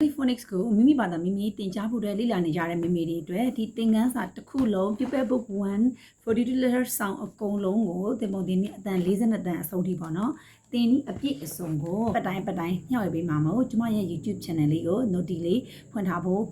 Phonics ကိုမိမိဘာသာမိမိတင်ကြားဖို့အတွက်လေ့လာနေကြတဲ့မိမိတွေအတွက်ဒီသင်ခန်းစာတစ်ခုလုံး Paper Book 1 42 letter sound အကုန်လုံးကိုသင်ပုံသင်ပြီးအတန်40တန်အဆုံးထိပေါ့နော်သင်ဒီအပြည့်အစုံကိုပတ်တိုင်းပတ်တိုင်းညှောက်ရပေးမှာမဟုတ်ကျွန်မရဲ့ YouTube channel လေးကို note လေးဖွင့်ထားဖို့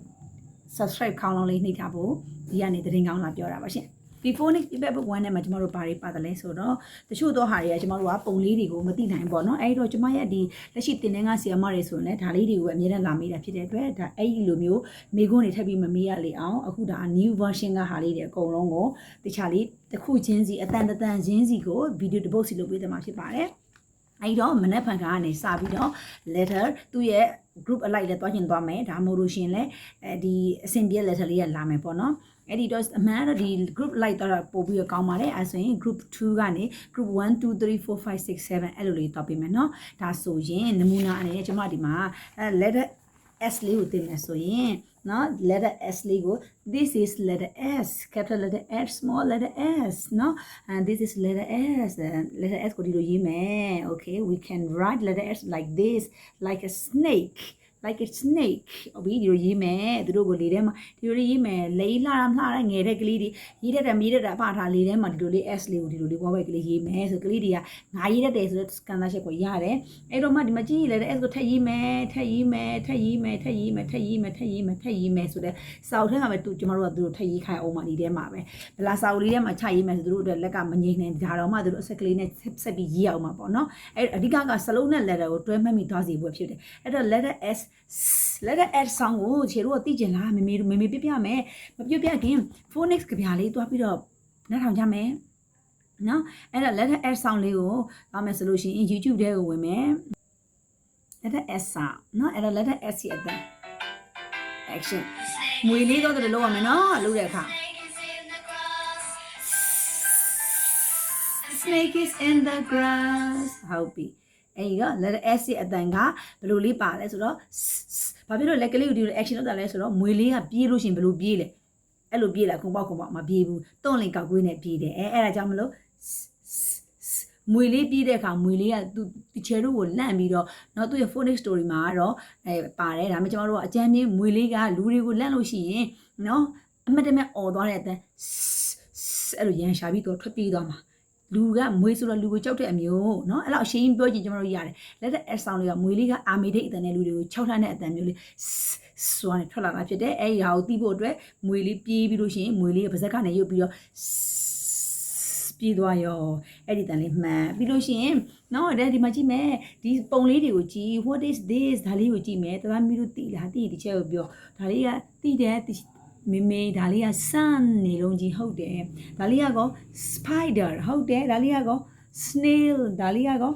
subscribe ခေါင်းလုံးလေးနှိပ်ထားဖို့ဒီကနေသတင်းကောင်းလာပြောတာပါရှင် before next paper book 1နဲ့မှာကျမတို့ဘာတွေပါတယ်လဲဆိုတော့တချို့သောဟာတွေကကျမတို့ကပုံလေးတွေကိုမသိနိုင်ပေါ့နော်အဲဒီတော့ကျမရဲ့ဒီလက်ရှိတင်တဲ့ကဆီယမတွေဆိုရင်လည်းဒါလေးတွေကိုအမြဲတမ်းလာမေးတာဖြစ်တဲ့အတွက်ဒါအဲ့ဒီလိုမျိုးမေခွန်းတွေထပ်ပြီးမမေးရလေအောင်အခုဒါ new version ကဟာလေးတွေအကုန်လုံးကိုတခြားလေးတစ်ခုချင်းစီအတန်တန်ချင်းစီကိုဗီဒီယိုတစ်ပုတ်စီလုပ်ပေးတယ်မှာဖြစ်ပါတယ်အဲ့တော့မနက်ဖြန်ကနေစပြီးတော့ letter သူ့ရဲ့ group အလိုက်လည်းတွားကျင်သွားမယ်ဒါမှမဟုတ်လို့ရှရင်လည်းအဲဒီအဆင်ပြေ letter လေးရလာမယ်ပေါ့နော် အဲ့ဒီတော့အမှန်တော့ဒီ group လိုက်တော့ပို့ပြီးတော့ကောင်းပါတယ်အဲဆိုရင် group 2ကနေ group 1 2 3 4 5 6 7အဲ့လိုလေးတော့ပေးမယ်နော်ဒါဆိုရင်နမူနာအနေနဲ့ကျွန်မဒီမှာအဲ letter S လေးကိုတင်မယ်ဆိုရင်နော် letter S လေးကို this is letter S capital letter S small letter S နော် and this is letter S letter S ကိုဒီလိုရေးမယ် okay we can write letter S like this like a snake like a snake ဟုတ်ပြီဒီလိုရေးမယ်သူတို့ကိုလေထဲမှာဒီလိုလေးရေးမယ်လိလှတာလှတဲ့ငယ်တဲ့ကလေးတွေရေးတတ်တယ်မရေးတတ်တာအဖထားလေထဲမှာဒီလိုလေး S လေးကိုဒီလိုလေးဘွားဘက်ကလေးရေးမယ်ဆိုကလေးတွေကငါရေးတတ်တယ်ဆိုတော့ scanner ချက်ကိုရတယ်အဲ့တော့မှဒီမှာကြည့်ရလေ S ကိုထပ်ရေးမယ်ထပ်ရေးမယ်ထပ်ရေးမယ်ထပ်ရေးမယ်ထပ်ရေးမယ်ထပ်ရေးမယ်ထပ်ရေးမယ်ဆိုတဲ့စာအုပ်ထဲမှာပဲသူကျမတို့ကသူတို့ထပ်ရေးခိုင်းအောင်မှဒီထဲမှာပဲဗလာစာအုပ်လေးထဲမှာချရေးမယ်ဆိုသူတို့အတွက်လက်ကမငြိမ့်နိုင်ဒါတော့မှသူတို့အဆက်ကလေးနဲ့ဆက်ပြီးရေးအောင်မှာပေါ့နော်အဲ့အဓိကကစလုံးနဲ့ letter ကိုတွဲမှတ်မိသွားစီဖို့ဖြစ်တယ်အဲ့တော့ letter S letter S sound ကိုခြေတို့ကသိကျင်လားမေမေမေမေပြပြမယ်မပြပြခင် phonics ကြပြလေးတွားပြီးတော့နှာထောင်ကြမယ်နော်အဲ့တော့ letter S sound လေးကိုသွားမယ်ဆိုလို့ရှိရင် YouTube ထဲကိုဝင်မယ် letter S sound နော်အဲ့တော့ letter S ရဲ့အတန် action ငွေလေးတော့တည်းလောက်ရမယ်နော်လုပ်တဲ့အခါ snake is in the grass ဟုတ်ပြီ အဲ့ဒီတော့ letter S ရဲ့အတန်ကဘယ်လိုလေးပါလဲဆိုတော့ဘာဖြစ်လို့လက်ကလေးကိုဒီလို action လုပ်တာလဲဆိုတော့မွေလေးကပြေးလို့ရှရင်ဘယ်လိုပြေးလဲအဲ့လိုပြေးလာခုံပေါက်ခုံပေါက်မပြေးဘူးတွန့်လင်ကောက်ကွေးနဲ့ပြေးတယ်အဲအဲ့ဒါကြောင့်မလို့မွေလေးပြေးတဲ့အခါမွေလေးကသူတီချယ်တို့ကိုလန့်ပြီးတော့เนาะသူ့ရဲ့ phonics story မှာကတော့အဲပါတယ်ဒါပေမဲ့ကျွန်တော်တို့ကအကြမ်းမြင်မွေလေးကလူတွေကိုလန့်လို့ရှိရင်เนาะအမတ်တမဲ့អော်သွားတဲ့အတန်းအဲ့လိုရန်ရှာပြီးတော့ထွက်ပြေးသွားမှာ လူကမွေးဆိုတော့လူကိုကြောက်တဲ့အမျိုးเนาะအဲ့လောက်အရှင်းပြောချင်ကျွန်တော်တို့ရတယ်လက်တဲ့ S sound လေးကမွေးလေးကအာမေဒိတ်အတန်နဲ့လူတွေကို၆ထပ်တဲ့အတန်မျိုးလေးစွမ်းနဲ့ထွက်လာတာဖြစ်တယ်အဲ့ဒီဟာကိုသိဖို့အတွက်မွေးလေးပြေးပြီးလို့ရှိရင်မွေးလေးကပါဇက်ကနေရုပ်ပြီးတော့ပြေးသွားရောအဲ့ဒီတန်လေးမှန်ပြီးလို့ရှိရင်နော်တဲ့ဒီမှာကြည့်မယ်ဒီပုံလေးတွေကိုကြည့် what is this ဒါလေးကိုကြည့်မယ်တသားမီးတို့သိလားသိဒီချက်ကိုပြောဒါလေးကသိတယ် မေမေဒါလေးက sun နေလုံးကြီးဟုတ်တယ်ဒါလေးကော spider ဟုတ်တယ်ဒါလေးကော snail ဒါလေးကော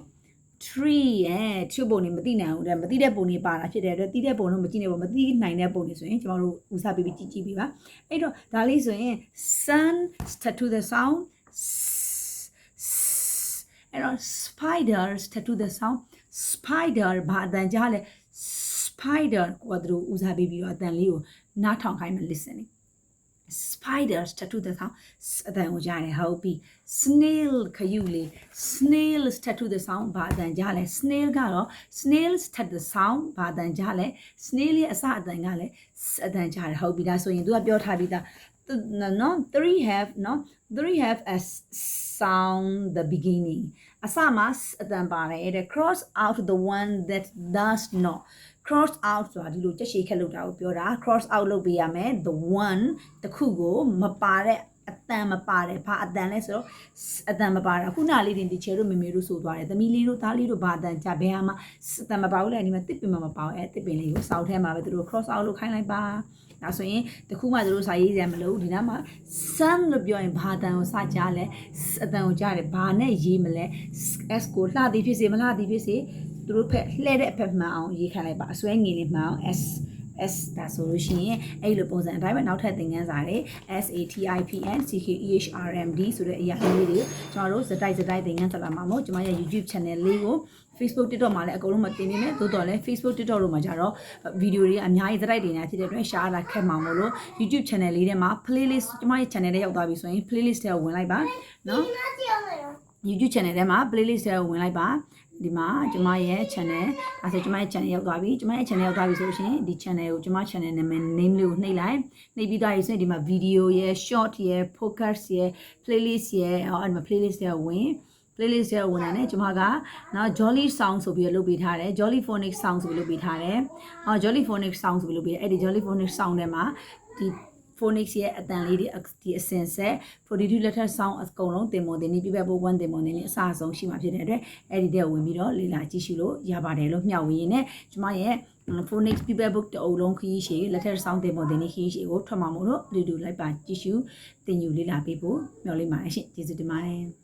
tree အဲတချို့ပုံတွေမသိနိုင်ဘူးတဲ့မသိတဲ့ပုံတွေပါတာဖြစ်တဲ့အတွက်သိတဲ့ပုံတော့မကြည့်နိုင်ဘူးမသိနိုင်တဲ့ပုံတွေဆိုရင်ကျွန်တော်တို့ဦးစားပေးပြီးကြည့်ကြည့်ပြီးပါအဲ့တော့ဒါလေးဆိုရင် sun tattoo the sound အဲ့တော့ spiders tattoo the sound spider ဘာအတန်ကြားလဲ spider ကိုကတို့ဦးစားပေးပြီးတော့အတန်လေးကိုနားထောင်ခိုင်းမယ် listening spiders tattoo the sound အတန်ကိုကြားတယ်ဟုတ်ပြီ snail ခယူလေး snails tattoo the sound ဘာအတန်ကြားလဲ snail ကတော့ snails tattoo the sound ဘာအတန်ကြားလဲ snail ရဲ့အစအတန်ကလည်းအတန်ကြားတယ်ဟုတ်ပြီဒါဆိုရင်သူကပြောထားပြီးသား နော် three have နော် three have a sound the beginning အစမှာအတန်ပါတယ်တဲ့ cross out the one that does not cross out ဆိုတာဒီလိုကြက်ရှည်ခက်လုပ်တာကိုပြောတာ cross out လုပ်ပေးရမယ် the one တခုကိုမပါတဲ့ အတန်မပါတယ်ဘာအတန်လဲဆိုတော့အတန်မပါတာခုနလေးတင်ဒီချေတို့မေမေတို့ဆိုသွားတယ်သမီးလေးတို့သားလေးတို့ဘာအတန်ကြဘယ်ဟာမှအတန်မပါဘူးလေဒီမှာတစ်ပင်မမပါဘူးအဲတစ်ပင်လေးကိုစောက်ထဲမှာပဲသူတို့ cross out လုပ်ခိုင်းလိုက်ပါဒါဆိုရင်တခုမှသူတို့စာရေးရမလို့ဒီနားမှာ sun လို့ပြောရင်ဘာအတန်ကိုစကြလဲအတန်ကိုကြားတယ်ဘာနဲ့ရေးမလဲ s ကိုလှသည်ဖြစ်စေမလှသည်ဖြစ်စေသူတို့ဖက်လှဲတဲ့အဖက်မှန်အောင်ရေးခိုင်းလိုက်ပါအစွဲငင်လေးမှန်အောင် s S ဒါဆိုလို့ရှိရင်အဲ့လိုပုံစံအတိုင်းပဲနောက်ထပ်သင်ခန်းစာတွေ S A T I P N C K E H R M D ဆိုတဲ့အရာလေးတွေကျွန်တော်တို့စတိုက်စတိုက်သင်ခန်းစာလာမှာမို့ကျွန်မရဲ့ YouTube channel လေးကို Facebook TikTok မှာလည်းအကုန်လုံးမတင်နေနဲ့သို့တော်လည်း Facebook TikTok တို့မှာကြတော့ဗီဒီယိုတွေအများကြီးစတိုက်တွေနေဖြစ်တဲ့အတွက် share လာခက်မှာမို့လို့ YouTube channel လေးထဲမှာ playlist ကျွန်မရဲ့ channel ထဲရောက်သွားပြီဆိုရင် playlist ထဲကိုဝင်လိုက်ပါနော် YouTube channel ထဲမှာ playlist ထဲကိုဝင်လိုက်ပါ ဒီမှာကျမရဲ့ channel အဲဆိုကျမရဲ့ channel ရောက်သွားပြီကျမရဲ့ channel ရောက်သွားပြီဆိုလို့ရှိရင်ဒီ channel ကိုကျမ channel နာမည် name လေးကိုနှိပ်လိုက်နှိပ်ပြီးသားပြီဆိုရင်ဒီမှာ video ရဲ့ short ရဲ့ focus ရဲ့ playlist ရဲ့အော်အဲ့ဒီမှာ playlist ရဲ့ဝင် playlist ရဲ့ဝင်လာတယ်ကျမကနော် Jolly Sound ဆိုပြီးတော့လုပ်ပေးထားတယ် Jolly Phonic Sound ဆိုပြီးလုပ်ပေးထားတယ်အော် Jolly Phonic Sound ဆိုပြီးလုပ်ပေးတယ်အဲ့ဒီ Jolly Phonic Sound ထဲမှာဒီ phonics ရဲ့အတန်လေးတွေဒီအစင်ဆက်42 letter sound အကုန်လုံးတင်မွန်တင်နေပြပြဖို့1တင်မွန်တင်နေအစအဆုံးရှိမှာဖြစ်တဲ့အတွက်အဲ့ဒီတဲ့ဝင်ပြီးတော့လေ့လာကြည့်ရှုလို့ရပါတယ်လို့မျှဝေရင်းနဲ့ကျမရဲ့ phonics people book တအုပ်လုံးခရီးရှည် letter sound တင်မွန်တင်နေခရီးရှည်ကိုထွက်မှာမို့လို့အတူတူလိုက်ပါကြည့်ရှုတင်ယူလေ့လာပေးဖို့မျှော်လင့်ပါတယ်ရှင်ကျေးဇူးတင်ပါတယ်